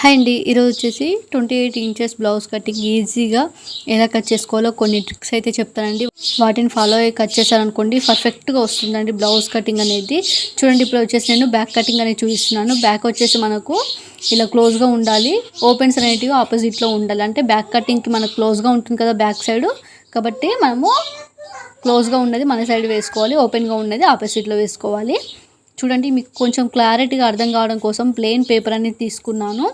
Hi అండి ఈరోజు వచ్చేసి twenty eight inches blouse cutting ఈజీగా ఎలా కట్ చేసుకోవాలో కొన్ని ట్రిక్స్ అయితే చెప్తానండి. వాటిని ఫాలో అయ్యి కట్ చేశారనుకోండి పర్ఫెక్ట్గా వస్తుందండి బ్లౌజ్ కటింగ్ అనేది. చూడండి ఇప్పుడు వచ్చేసి నేను బ్యాక్ కటింగ్ అనేది చూపిస్తున్నాను. బ్యాక్ వచ్చేసి మనకు ఇలా క్లోజ్గా ఉండాలి. ఓపెన్స్ అనేటివి ఆపోజిట్లో ఉండాలి. అంటే బ్యాక్ కటింగ్కి మనకు క్లోజ్గా ఉంటుంది కదా బ్యాక్ సైడ్ కాబట్టి మనము క్లోజ్గా ఉన్నది మన సైడ్ వేసుకోవాలి ఓపెన్గా ఉన్నది ఆపోజిట్లో వేసుకోవాలి. చూడండి మీకు కొంచెం క్లారిటీగా అర్థం కావడం కోసం ప్లెయిన్ పేపర్ అనేది తీసుకున్నాను.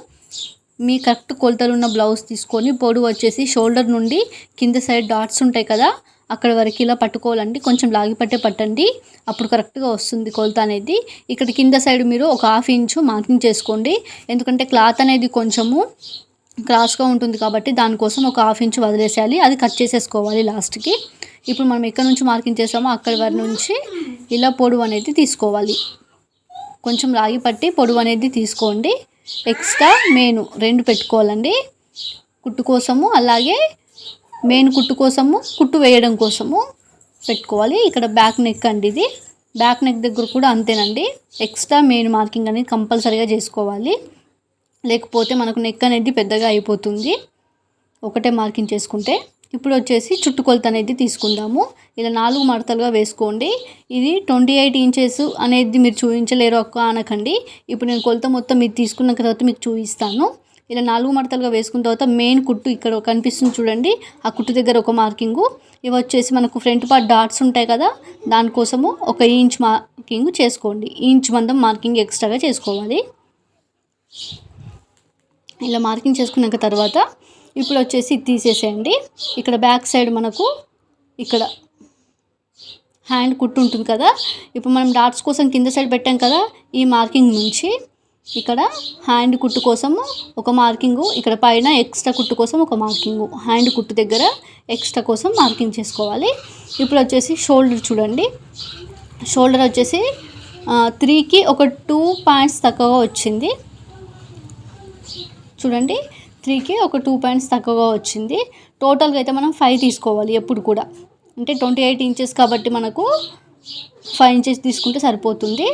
మీ కరెక్ట్ కొలతలు ఉన్న బ్లౌజ్ తీసుకొని పొడవు వచ్చేసి షోల్డర్ నుండి కింద సైడ్ డాట్స్ ఉంటాయి కదా అక్కడ వరకు ఇలా పట్టుకోవాలండి. కొంచెం లాగి పట్టే పట్టండి. అప్పుడు కరెక్ట్గా వస్తుంది కొలత అనేది. ఇక్కడ కింద సైడ్ మీరు ఒక హాఫ్ ఇంచు మార్కింగ్ చేసుకోండి. ఎందుకంటే క్లాత్ అనేది కొంచెము క్రాస్గా ఉంటుంది కాబట్టి దానికోసం ఒక హాఫ్ ఇంచు వదిలేసేయాలి. అది కట్ చేసేసుకోవాలి లాస్ట్కి. ఇప్పుడు మనం ఎక్కడ నుంచి మార్కింగ్ చేసామో అక్కడి వరకు నుంచి ఇలా పొడవు అనేది తీసుకోవాలి. కొంచెం రాగి పట్టి పొడవు అనేది తీసుకోండి. ఎక్స్ట్రా మెయిన్ రెండు పెట్టుకోవాలండి. కుట్టు కోసము అలాగే మెయిన్ కుట్టు కోసము కుట్టు వేయడం కోసము పెట్టుకోవాలి. ఇక్కడ బ్యాక్ నెక్ అండి ఇది. బ్యాక్ నెక్ దగ్గర కూడా అంతేనండి. ఎక్స్ట్రా మెయిన్ మార్కింగ్ అనేది కంపల్సరీగా చేసుకోవాలి. లేకపోతే మనకు నెక్ అనేది పెద్దగా అయిపోతుంది. ఒకటే మార్కింగ్ చేసుకుంటే ఇప్పుడు వచ్చేసి చుట్టుకొలత అనేది తీసుకుందాము. ఇలా నాలుగు మడతలుగా వేసుకోండి. ఇది ట్వంటీ ఎయిట్ ఇంచెస్ అనేది మీరు చూపించలేరు ఒక్క అనకండి. ఇప్పుడు నేను కొలత మొత్తం మీరు తీసుకున్న తర్వాత మీకు చూపిస్తాను. ఇలా నాలుగు మడతలుగా వేసుకున్న తర్వాత మెయిన్ కుట్టు ఇక్కడ కనిపిస్తుంది చూడండి. ఆ కుట్టు దగ్గర ఒక మార్కింగు. ఇవి వచ్చేసి మనకు ఫ్రంట్ పార్ట్ డాట్స్ ఉంటాయి కదా. దానికోసము ఒక ఇంచ్ మార్కింగ్ చేసుకోండి. ఇంచ్ మందం మార్కింగ్ ఎక్స్ట్రాగా చేసుకోవాలి. ఇలా మార్కింగ్ చేసుకున్నాక తర్వాత ఇప్పుడు వచ్చేసి తీసేసేయండి. ఇక్కడ బ్యాక్ సైడ్ మనకు ఇక్కడ హ్యాండ్ కుట్టు ఉంటుంది కదా. ఇప్పుడు మనం డాట్స్ కోసం కింద సైడ్ పెట్టాం కదా ఈ మార్కింగ్ నుంచి ఇక్కడ హ్యాండ్ కుట్టు కోసము ఒక మార్కింగు ఇక్కడ పైన ఎక్స్ట్రా కుట్టు కోసం ఒక మార్కింగు. హ్యాండ్ కుట్టు దగ్గర ఎక్స్ట్రా కోసం మార్కింగ్ చేసుకోవాలి. ఇప్పుడు వచ్చేసి షోల్డర్ చూడండి. షోల్డర్ వచ్చేసి త్రీకి ఒక టూ పాయింట్స్ తక్కువగా వచ్చింది. చూడండి. త్రీకి ఒక టూ పాయింట్స్ తక్కువగా వచ్చింది. టోటల్గా అయితే మనం ఫైవ్ తీసుకోవాలి ఎప్పుడు కూడా. అంటే ట్వంటీ ఎయిట్ ఇంచెస్ కాబట్టి మనకు ఫైవ్ ఇంచెస్ తీసుకుంటే సరిపోతుంది.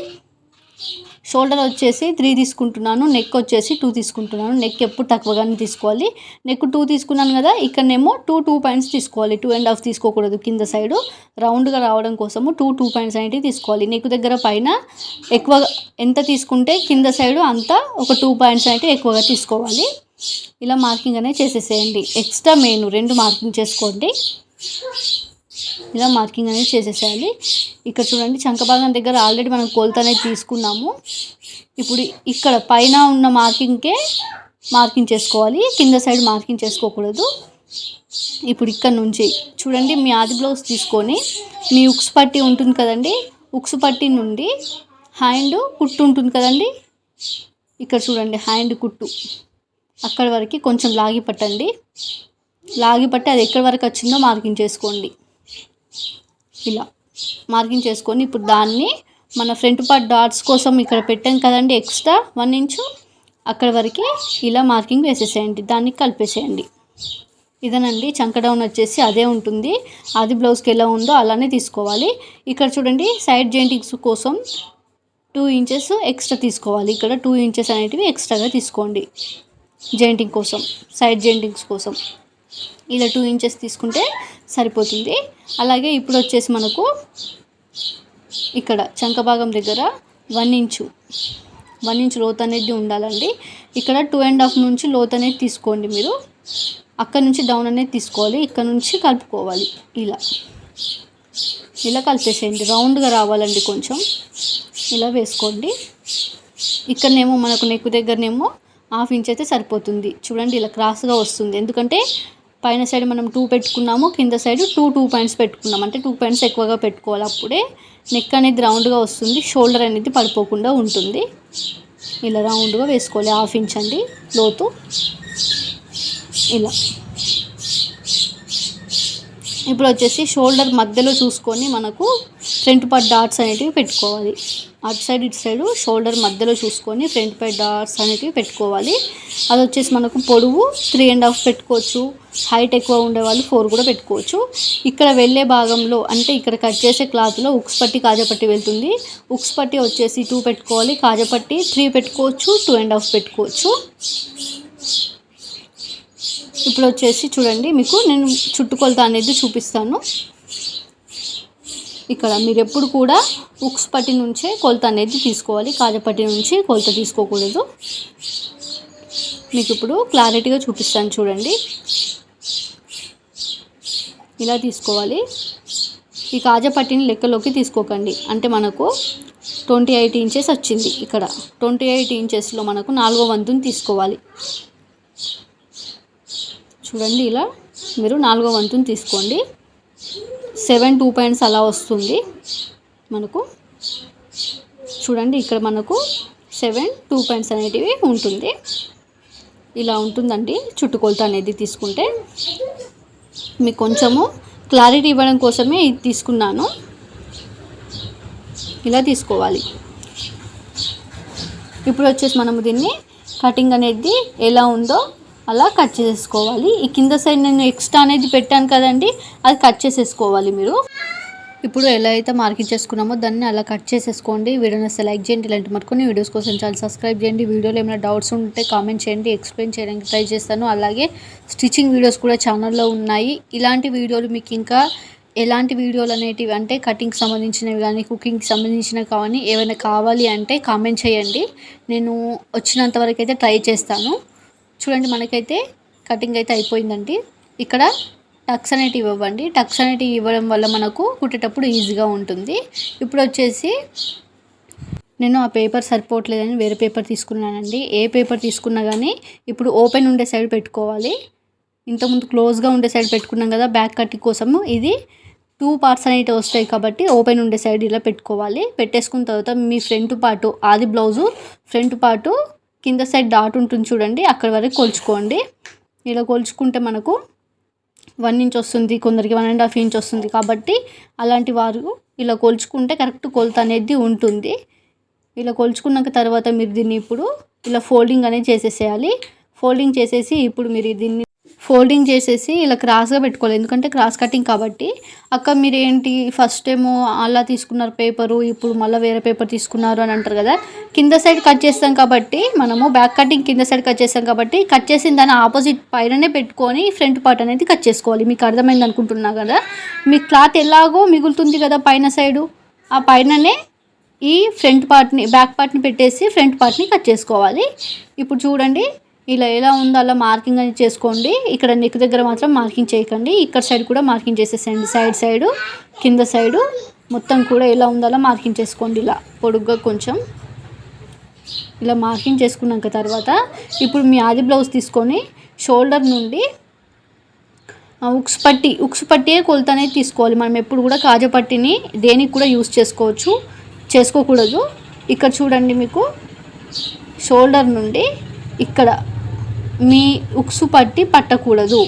షోల్డర్ వచ్చేసి త్రీ తీసుకుంటున్నాను నెక్ వచ్చేసి టూ తీసుకుంటున్నాను. నెక్ ఎప్పుడు తక్కువగానే తీసుకోవాలి. నెక్ టూ తీసుకున్నాను కదా ఇక్కడనేమో టూ టూ పాయింట్స్ తీసుకోవాలి. టూ అండ్ హాఫ్ తీసుకోకూడదు కింద సైడు. రౌండ్గా రావడం కోసము టూ టూ పాయింట్స్ అనేటివి తీసుకోవాలి. నెక్ దగ్గర పైన ఎక్కువ ఎంత తీసుకుంటే కింద సైడు అంతా ఒక టూ పాయింట్స్ అయితే ఎక్కువగా తీసుకోవాలి. ఇలా మార్కింగ్ అనేది చేసేసేయండి. ఎక్స్ట్రా మెయిన్ రెండు మార్కింగ్ చేసుకోండి. ఇలా మార్కింగ్ అనేది చేసేసేయాలి. ఇక్కడ చూడండి చంకభాగం దగ్గర ఆల్రెడీ మనం కొలత అనేది తీసుకున్నాము. ఇప్పుడు ఇక్కడ పైన ఉన్న మార్కింగ్కే మార్కింగ్ చేసుకోవాలి. కింద సైడ్ మార్కింగ్ చేసుకోకూడదు. ఇప్పుడు ఇక్కడ నుంచి చూడండి మీ ఆది బ్లౌజ్ తీసుకొని మీ ఉక్స్ పట్టి ఉంటుంది కదండి ఉక్స్ పట్టి నుండి హ్యాండ్ కుట్టు ఉంటుంది కదండి. ఇక్కడ చూడండి హ్యాండ్ కుట్టు. అక్కడి వరకు కొంచెం లాగి పట్టండి. లాగి పట్టి అది ఎక్కడి వరకు వచ్చిందో మార్కింగ్ చేసుకోండి. ఇలా మార్కింగ్ చేసుకొని ఇప్పుడు దాన్ని మన ఫ్రంట్ పార్ట్ డాట్స్ కోసం ఇక్కడ పెట్టాం కదండి ఎక్స్ట్రా వన్ ఇంచు. అక్కడ వరకు ఇలా మార్కింగ్ వేసేసేయండి. దాన్ని కలిపేసేయండి. ఇదనండి చంక డౌన్ వచ్చేసి అదే ఉంటుంది. అది బ్లౌజ్కి ఎలా ఉందో అలానే తీసుకోవాలి. ఇక్కడ చూడండి సైడ్ జాయింటింగ్స్ కోసం టూ ఇంచెస్ ఎక్స్ట్రా తీసుకోవాలి. ఇక్కడ టూ ఇంచెస్ అనేటివి ఎక్స్ట్రాగా తీసుకోండి. జాయింటింగ్ కోసం సైడ్ జాయింటింగ్స్ కోసం. ఇలా టూ ఇంచెస్ తీసుకుంటే సరిపోతుంది. అలాగే ఇప్పుడు వచ్చేసి మనకు ఇక్కడ చంక భాగం దగ్గర వన్ ఇంచు వన్ ఇంచ్ లోత్ అనేది ఉండాలండి. ఇక్కడ టూ అండ్ హాఫ్ నుంచి లోత్ అనేది తీసుకోండి మీరు. అక్కడ నుంచి డౌన్ అనేది తీసుకోవాలి. ఇక్కడ నుంచి కలుపుకోవాలి. ఇలా. ఇలా కలిపేసేయండి. రౌండ్గా రావాలండి కొంచెం. ఇలా వేసుకోండి. ఇక్కడనేమో మనకు నెక్ దగ్గరనేమో హాఫ్ ఇంచ్ అయితే సరిపోతుంది. చూడండి ఇలా క్రాస్గా వస్తుంది. ఎందుకంటే పైన సైడ్ మనం టూ పెట్టుకున్నాము కింద సైడ్ టూ టూ పాయింట్స్ పెట్టుకున్నాం. అంటే టూ పాయింట్స్ ఎక్కువగా పెట్టుకోవాలి అప్పుడే నెక్ అనేది రౌండ్గా వస్తుంది షోల్డర్ అనేది పడిపోకుండా ఉంటుంది. ఇలా రౌండ్గా వేసుకోవాలి హాఫ్ ఇంచ్ అండి లోతు. ఇలా. ఇప్పుడు వచ్చేసి షోల్డర్ మధ్యలో చూసుకొని మనకు ఫ్రంట్ పార్ట్ డాట్స్ అనేటివి పెట్టుకోవాలి. అటు సైడ్ ఇటు సైడ్ షోల్డర్ మధ్యలో చూసుకొని ఫ్రంట్ పై డాట్స్ అనేటివి పెట్టుకోవాలి. అది వచ్చేసి మనకు పొడవు త్రీ అండ్ హాఫ్ పెట్టుకోవచ్చు. హైట్ ఎక్కువ ఉండే వాళ్ళు ఫోర్ కూడా పెట్టుకోవచ్చు. ఇక్కడ వెళ్ళే భాగంలో అంటే ఇక్కడ కట్ చేసే క్లాత్లో ఉక్స్ పట్టి కాజపట్టి వెళ్తుంది. ఉక్స్ పట్టి వచ్చేసి టూ పెట్టుకోవాలి. కాజపట్టి త్రీ పెట్టుకోవచ్చు. టూ అండ్ హాఫ్ పెట్టుకోవచ్చు. ఇప్పుడు వచ్చేసి చూడండి మీకు నేను చుట్టుకొలత అనేది చూపిస్తాను. ఇక్కడ మీరు ఎప్పుడు కూడా ఉక్స్ పట్టి నుంచే కొలత అనేది తీసుకోవాలి. కాజపట్టి నుంచి కొలత తీసుకోకూడదు. మీకు ఇప్పుడు క్లారిటీగా చూపిస్తాను చూడండి. ఇలా తీసుకోవాలి. ఈ కాజపట్టిని లెక్కలోకి తీసుకోకండి. అంటే మనకు ట్వంటీ ఎయిట్ ఇంచెస్ వచ్చింది ఇక్కడ. ట్వంటీ ఎయిట్ ఇంచెస్లో మనకు నాలుగో వంతుని తీసుకోవాలి. చూడండి ఇలా. మీరు నాలుగో వంతుని తీసుకోండి. సెవెన్ టూ పాయింట్స్ అలా వస్తుంది మనకు. చూడండి ఇక్కడ మనకు సెవెన్ టూ పాయింట్స్ అనేటివి ఉంటుంది. ఇలా ఉంటుందండి చుట్టుకొలత అనేది తీసుకుంటే. మీకు కొంచెము క్లారిటీ ఇవ్వడం కోసమే ఇది తీసుకున్నాను. ఇలా తీసుకోవాలి. ఇప్పుడు వచ్చేసి మనము దీన్ని కటింగ్ అనేది ఎలా ఉందో అలా కట్ చేసేసుకోవాలి. ఈ కింద సైడ్ నేను ఎక్స్ట్రా అనేది పెట్టాను కదండి అది కట్ చేసేసుకోవాలి మీరు. ఇప్పుడు ఎలా అయితే మార్కింగ్ చేసుకున్నామో దాన్ని అలా కట్ చేసేసుకోండి. వీడియోని సెలెక్ట్ చేయండి ఇలాంటి మరికొన్ని వీడియోస్ కోసం చాలా సబ్స్క్రైబ్ చేయండి. వీడియోలో ఏమైనా డౌట్స్ ఉంటే కామెంట్ చేయండి ఎక్స్ప్లెయిన్ చేయడానికి ట్రై చేస్తాను. అలాగే స్టిచ్చింగ్ వీడియోస్ కూడా ఛానల్లో ఉన్నాయి. ఇలాంటి వీడియోలు మీకు ఇంకా ఎలాంటి వీడియోలు అనేటివి అంటే కటింగ్కి సంబంధించినవి కానీ కుకింగ్కి సంబంధించినవి కానీ ఏమైనా కావాలి అంటే కామెంట్ చేయండి. నేను వచ్చినంత వరకు అయితే ట్రై చేస్తాను. చూడండి మనకైతే కటింగ్ అయితే అయిపోయిందండి. ఇక్కడ టక్స్ అనేటివి ఇవ్వండి. టక్స్ అనేటివి ఇవ్వడం వల్ల మనకు కుట్టేటప్పుడు ఈజీగా ఉంటుంది. ఇప్పుడు వచ్చేసి నేను ఆ పేపర్ సరిపోవట్లేదని వేరే పేపర్ తీసుకున్నానండి. ఏ పేపర్ తీసుకున్నా కానీ ఇప్పుడు ఓపెన్ ఉండే సైడ్ పెట్టుకోవాలి. ఇంతకుముందు క్లోజ్గా ఉండే సైడ్ పెట్టుకున్నాం కదా బ్యాక్ కటింగ్ కోసము ఇది టూ పార్ట్స్ అనేవి వస్తాయి కాబట్టి ఓపెన్ ఉండే సైడ్ ఇలా పెట్టుకోవాలి. పెట్టేసుకున్న తర్వాత మీ ఫ్రంట్ పార్టు ఆది బ్లౌజు ఫ్రంట్ పార్టు కింద సైడ్ డాట్ ఉంటుంది చూడండి అక్కడ వరకు కొలుచుకోండి. ఇలా కొలుచుకుంటే మనకు వన్ ఇంచ్ వస్తుంది కొందరికి వన్ అండ్ హాఫ్ ఇంచ్ వస్తుంది కాబట్టి అలాంటి వారు ఇలా కొలుచుకుంటే కరెక్ట్ కొలత అనేది ఉంటుంది. ఇలా కొలుచుకున్నాక తర్వాత మీరు దీన్ని ఇప్పుడు ఇలా ఫోల్డింగ్ అనేది చేసేసేయాలి. ఫోల్డింగ్ చేసేసి ఇప్పుడు మీరు దీన్ని ఫోల్డింగ్ చేసేసి ఇలా క్రాస్గా పెట్టుకోవాలి. ఎందుకంటే క్రాస్ కటింగ్ కాబట్టి. అక్క మీరు ఏంటి ఫస్ట్ ఏమో అలా తీసుకున్నారు పేపరు ఇప్పుడు మళ్ళీ వేరే పేపర్ తీసుకున్నారు అని అంటారు కదా. కింద సైడ్ కట్ చేస్తాం కాబట్టి మనము బ్యాక్ కటింగ్ కింద సైడ్ కట్ చేస్తాం కాబట్టి కట్ చేసిన దాని ఆపోజిట్ పైననే పెట్టుకొని ఫ్రంట్ పార్ట్ అనేది కట్ చేసుకోవాలి. మీకు అర్థమైంది అనుకుంటున్నా కదా. మీ క్లాత్ ఎలాగో మిగులుతుంది కదా పైన సైడు. ఆ పైననే ఈ ఫ్రంట్ పార్ట్ని బ్యాక్ పార్ట్ని పెట్టేసి ఫ్రంట్ పార్ట్ని కట్ చేసుకోవాలి. ఇప్పుడు చూడండి. ఇలా ఎలా ఉందో అలా మార్కింగ్ అనేది చేసుకోండి. ఇక్కడ నెక్ దగ్గర మాత్రం మార్కింగ్ చేయకండి. ఇక్కడ సైడ్ కూడా మార్కింగ్ చేసేసండి సైడ్ సైడు కింద సైడు మొత్తం కూడా ఎలా ఉందో అలా మార్కింగ్ చేసుకోండి. ఇలా పొడుగ్గా కొంచెం. ఇలా మార్కింగ్ చేసుకున్నాక తర్వాత ఇప్పుడు మీ ఆది బ్లౌజ్ తీసుకొని షోల్డర్ నుండి ఉక్స్ పట్టి ఉక్స్ పట్టియే కొలత అనేది తీసుకోవాలి. మనం ఎప్పుడు కూడా కాజపట్టిని దేనికి కూడా యూస్ చేసుకోవచ్చు చేసుకోకూడదు. ఇక్కడ చూడండి మీకు షోల్డర్ నుండి ఇక్కడ మీ ఉక్సు పట్టి పట్టకూడదు.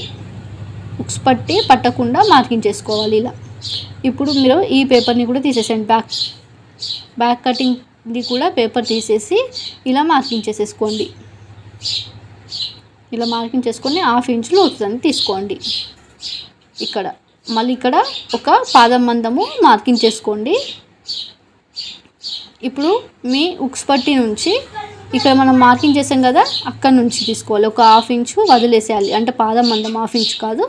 ఉక్స్ పట్టి పట్టకుండా మార్కింగ్ చేసుకోవాలి ఇలా. ఇప్పుడు మీరు ఈ పేపర్ని కూడా తీసేసండి బ్యాక్ బ్యాక్ కటింగ్ది కూడా పేపర్ తీసేసి ఇలా మార్కింగ్ చేసేసుకోండి. ఇలా మార్కింగ్ చేసుకొని హాఫ్ ఇంచులు అవుతుందని తీసుకోండి. ఇక్కడ మళ్ళీ ఇక్కడ ఒక పాదం మందము మార్కింగ్ చేసుకోండి. ఇప్పుడు మీ ఉక్స్ పట్టి నుంచి ఇక్కడ మనం మార్కింగ్ చేసాం కదా అక్కడ నుంచి తీసుకోవాలి. ఒక హాఫ్ ఇంచు వదిలేసేయాలి. అంటే పాదం మందం హాఫ్ ఇంచు కాదు.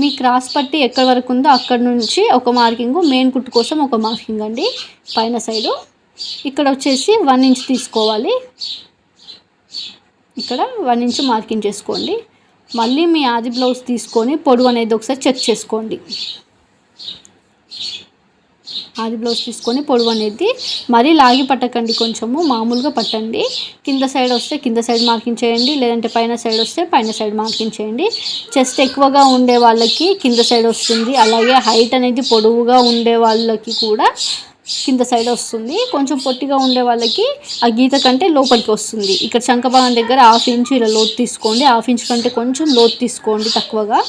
మీ క్రాస్ పట్టి ఎక్కడి వరకు ఉందో అక్కడ నుంచి ఒక మార్కింగ్ మెయిన్ కుట్టు కోసం ఒక మార్కింగ్ అండి పైన సైడు. ఇక్కడ వచ్చేసి వన్ ఇంచ్ తీసుకోవాలి. ఇక్కడ వన్ ఇంచ్ మార్కింగ్ చేసుకోండి. మళ్ళీ మీ ఆది బ్లౌజ్ తీసుకొని పొడవు అనేది ఒకసారి చెక్ చేసుకోండి. ఆది బ్లౌజ్ తీసుకొని పొడవు అనేది మరీ లాగి పట్టకండి కొంచెము మామూలుగా పట్టండి. కింద సైడ్ వస్తే కింద సైడ్ మార్కింగ్ చేయండి లేదంటే పైన సైడ్ వస్తే పైన సైడ్ మార్కింగ్ చేయండి. చెస్ట్ ఎక్కువగా ఉండే వాళ్ళకి కింద సైడ్ వస్తుంది. అలాగే హైట్ అనేది పొడవుగా ఉండే వాళ్ళకి కూడా కింద సైడ్ వస్తుంది. కొంచెం పొట్టిగా ఉండే వాళ్ళకి ఆ గీత కంటే లోపలికి వస్తుంది. ఇక్కడ శంఖభాగం దగ్గర హాఫ్ ఇంచ్ ఇలా లోతు తీసుకోండి. హాఫ్ ఇంచ్ కంటే కొంచెం లోతు తీసుకోండి తక్కువగా.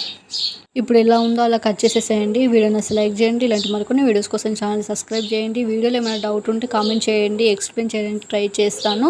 ఇప్పుడు ఎలా ఉందో అలా కట్ చేసేసేయండి. వీడియోని అసలు లైక్ చేయండి. ఇలాంటి మరికొన్ని వీడియోస్ కోసం ఛానల్ సబ్స్క్రైబ్ చేయండి. వీడియోలో ఏమైనా డౌట్ ఉంటే కామెంట్ చేయండి. ఎక్స్ప్లెయిన్ చేయడానికి ట్రై చేస్తాను.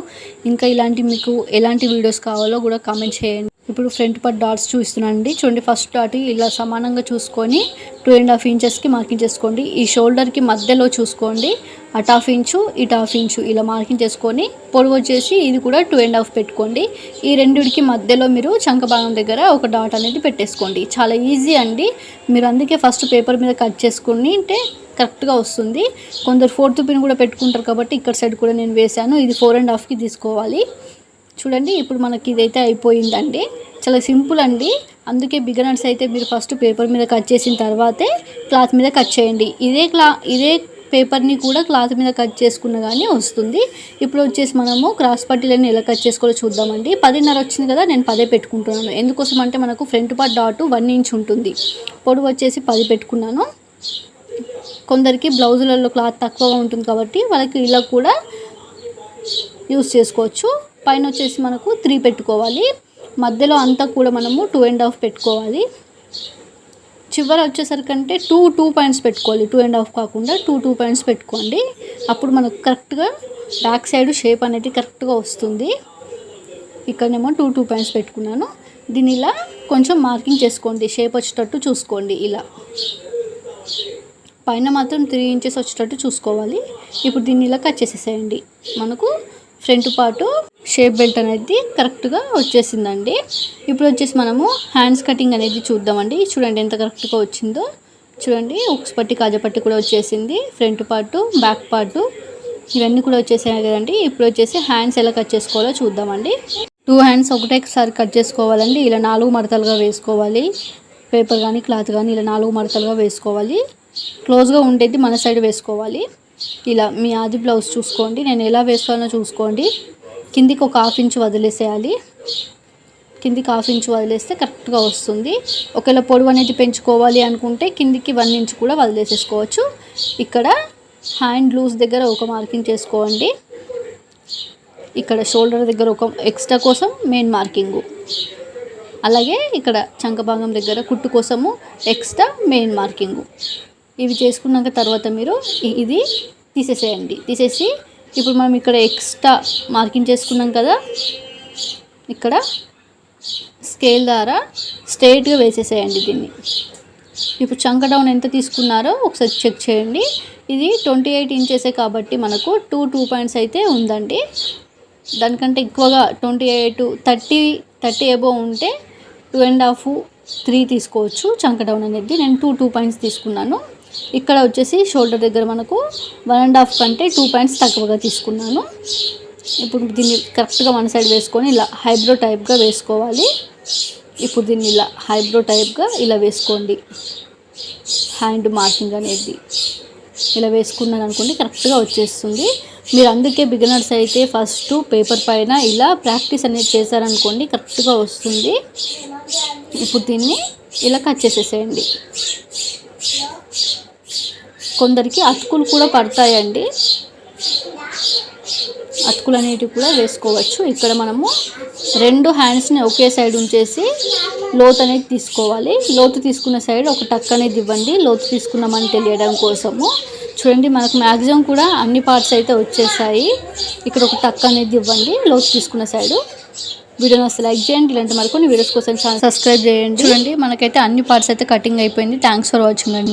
ఇంకా ఇలాంటి మీకు ఎలాంటి వీడియోస్ కావాలో కూడా కామెంట్ చేయండి. ఇప్పుడు ఫ్రంట్ పార్ట్ డాట్స్ చూస్తున్నానండి చూడండి ఫస్ట్ డాట్ ఇలా సమానంగా చూసుకొని టూ అండ్ హాఫ్ ఇంచెస్కి మార్కింగ్ చేసుకోండి. ఈ షోల్డర్కి మధ్యలో చూసుకోండి. అటు హాఫ్ ఇంచు ఇటు హాఫ్ ఇంచు ఇలా మార్కింగ్ చేసుకొని పొడవు వచ్చేసి ఇది కూడా టూ అండ్ హాఫ్ పెట్టుకోండి. ఈ రెండిటికి మధ్యలో మీరు చంక భాగం దగ్గర ఒక డాట్ అనేది పెట్టేసుకోండి. చాలా ఈజీ అండి. మీరు అందుకే ఫస్ట్ పేపర్ మీద కట్ చేసుకుని అంటే కరెక్ట్గా వస్తుంది. కొందరు ఫోర్త్ పిన్ కూడా పెట్టుకుంటారు కాబట్టి ఇక్కడ సైడ్ కూడా నేను వేశాను. ఇది ఫోర్ అండ్ హాఫ్కి తీసుకోవాలి. చూడండి ఇప్పుడు మనకి ఇదైతే అయిపోయిందండి. చాలా సింపుల్ అండి. అందుకే బిగనర్స్ అయితే మీరు ఫస్ట్ పేపర్ మీద కట్ చేసిన తర్వాతే క్లాత్ మీద కట్ చేయండి. ఇదే క్లా ఇదే పేపర్ని కూడా క్లాత్ మీద కట్ చేసుకున్న కానీ వస్తుంది. ఇప్పుడు వచ్చేసి మనము క్రాస్ పట్టీలని ఎలా కట్ చేసుకోవాలో చూద్దామండి. పదిన్నర వచ్చింది కదా నేను పదే పెట్టుకుంటున్నాను. ఎందుకోసం అంటే మనకు front part dot one inch ఉంటుంది. పొడవు వచ్చేసి పది పెట్టుకున్నాను. కొందరికి బ్లౌజులలో క్లాత్ తక్కువగా ఉంటుంది కాబట్టి వాళ్ళకి ఇలా కూడా యూస్ చేసుకోవచ్చు. పైన వచ్చేసి మనకు త్రీ పెట్టుకోవాలి. మధ్యలో అంతా కూడా మనము టూ అండ్ హాఫ్ పెట్టుకోవాలి. చివర వచ్చేసరికి అంటే టూ టూ పాయింట్స్ పెట్టుకోవాలి. టూ అండ్ హాఫ్ కాకుండా టూ టూ పాయింట్స్ పెట్టుకోండి. అప్పుడు మనకు కరెక్ట్గా బ్యాక్ సైడ్ షేప్ అనేది కరెక్ట్గా వస్తుంది. ఇక్కడనేమో టూ టూ పాయింట్స్ పెట్టుకున్నాను. దీని ఇలా కొంచెం మార్కింగ్ చేసుకోండి. షేప్ వచ్చేటట్టు చూసుకోండి ఇలా. పైన మాత్రం త్రీ ఇంచెస్ వచ్చేటట్టు చూసుకోవాలి. ఇప్పుడు దీన్ని ఇలా కట్ చేసేసేయండి. మనకు ఫ్రంట్ పాటు షేప్ బెల్ట్ అనేది కరెక్ట్గా వచ్చేసిందండి. ఇప్పుడు వచ్చేసి మనము హ్యాండ్స్ కటింగ్ అనేది చూద్దామండి. చూడండి ఎంత కరెక్ట్గా వచ్చిందో. చూడండి ఉక్స్ పట్టి కాజపట్టి కూడా వచ్చేసింది. ఫ్రంట్ పార్టు బ్యాక్ పార్టు ఇవన్నీ కూడా వచ్చేసాయి కదండి. ఇప్పుడు వచ్చేసి హ్యాండ్స్ ఎలా కట్ చేసుకోవాలో చూద్దామండి. టూ హ్యాండ్స్ ఒకటేసారి కట్ చేసుకోవాలండి. ఇలా నాలుగు మడతలుగా వేసుకోవాలి. పేపర్ కానీ క్లాత్ కానీ ఇలా నాలుగు మడతలుగా వేసుకోవాలి. క్లోజ్గా ఉండేది మన సైడ్ వేసుకోవాలి. ఇలా మీ ఆది బ్లౌజ్ చూసుకోండి. నేను ఎలా వేసుకోవాలో చూసుకోండి. కిందికి ఒక హాఫ్ ఇంచ్ వదిలేసేయాలి. కిందికి హాఫ్ ఇంచ్ వదిలేస్తే కరెక్ట్గా వస్తుంది. ఒకవేళ పొడవు అనేది పెంచుకోవాలి అనుకుంటే కిందికి వన్ ఇంచ్ కూడా వదిలేసేసుకోవచ్చు. ఇక్కడ హ్యాండ్ లూజ్ దగ్గర ఒక మార్కింగ్ చేసుకోండి. ఇక్కడ షోల్డర్ దగ్గర ఒక ఎక్స్ట్రా కోసం మెయిన్ మార్కింగు. అలాగే ఇక్కడ చంకభాగం దగ్గర కుట్టు కోసము ఎక్స్ట్రా మెయిన్ మార్కింగు. ఇవి చేసుకున్నాక తర్వాత మీరు ఇది తీసేసేయండి. తీసేసి ఇప్పుడు మనం ఇక్కడ ఎక్స్ట్రా మార్కింగ్ చేసుకున్నాం కదా ఇక్కడ స్కేల్ ద్వారా స్ట్రైట్గా వేసేసేయండి దీన్ని. ఇప్పుడు చంక డౌన్ ఎంత తీసుకున్నారో ఒకసారి చెక్ చేయండి. ఇది ట్వంటీ ఎయిట్ ఇంచెసే కాబట్టి మనకు టూ టూ పాయింట్స్ అయితే ఉందండి. దానికంటే ఎక్కువగా twenty eight thirty thirty above ఉంటే టూ అండ్ హాఫ్ త్రీ తీసుకోవచ్చు చంక డౌన్ అనేది. నేను టూ టూ పాయింట్స్ తీసుకున్నాను. ఇక్కడ వచ్చేసి షోల్డర్ దగ్గర మనకు వన్ అండ్ హాఫ్ కంటే టూ పాయింట్స్ తక్కువగా తీసుకున్నాను. ఇప్పుడు దీన్ని కరెక్ట్గా వన్ సైడ్ వేసుకొని ఇలా హైబ్రో టైప్గా వేసుకోవాలి. ఇప్పుడు దీన్ని ఇలా హైబ్రో టైప్గా ఇలా వేసుకోండి. హ్యాండ్ మార్కింగ్ అనేది ఇలా వేసుకున్నాను అనుకోండి కరెక్ట్గా వచ్చేస్తుంది. మీరు అందుకే బిగినర్స్ అయితే ఫస్ట్ పేపర్ పైన ఇలా ప్రాక్టీస్ అనేది చేశారనుకోండి కరెక్ట్గా వస్తుంది. ఇప్పుడు దీన్ని ఇలా కట్ చేసేసేయండి. కొందరికి అతుకులు కూడా పడతాయండి. అతుకులు అనేటివి కూడా వేసుకోవచ్చు. ఇక్కడ మనము రెండు హ్యాండ్స్ని ఒకే సైడ్ ఉంచేసి లోతు అనేది తీసుకోవాలి. లోతు తీసుకున్న సైడ్ ఒక టక్ అనేది ఇవ్వండి. లోతు తీసుకున్నామని తెలియడం కోసము. చూడండి మనకు మ్యాక్సిమం కూడా అన్ని పార్ట్స్ అయితే వచ్చేసాయి. ఇక్కడ ఒక టక్ అనేది ఇవ్వండి. లోతు తీసుకున్న సైడు వీడియోని అసలు లైక్ చేయండి. ఇలాంటి మరికొన్ని వీడియోస్ కోసం ఛానల్ సబ్స్క్రైబ్ చేయండి. చూడండి మనకైతే అన్ని పార్ట్స్ అయితే కటింగ్ అయిపోయింది. థ్యాంక్స్ ఫర్ వాచింగ్ అండి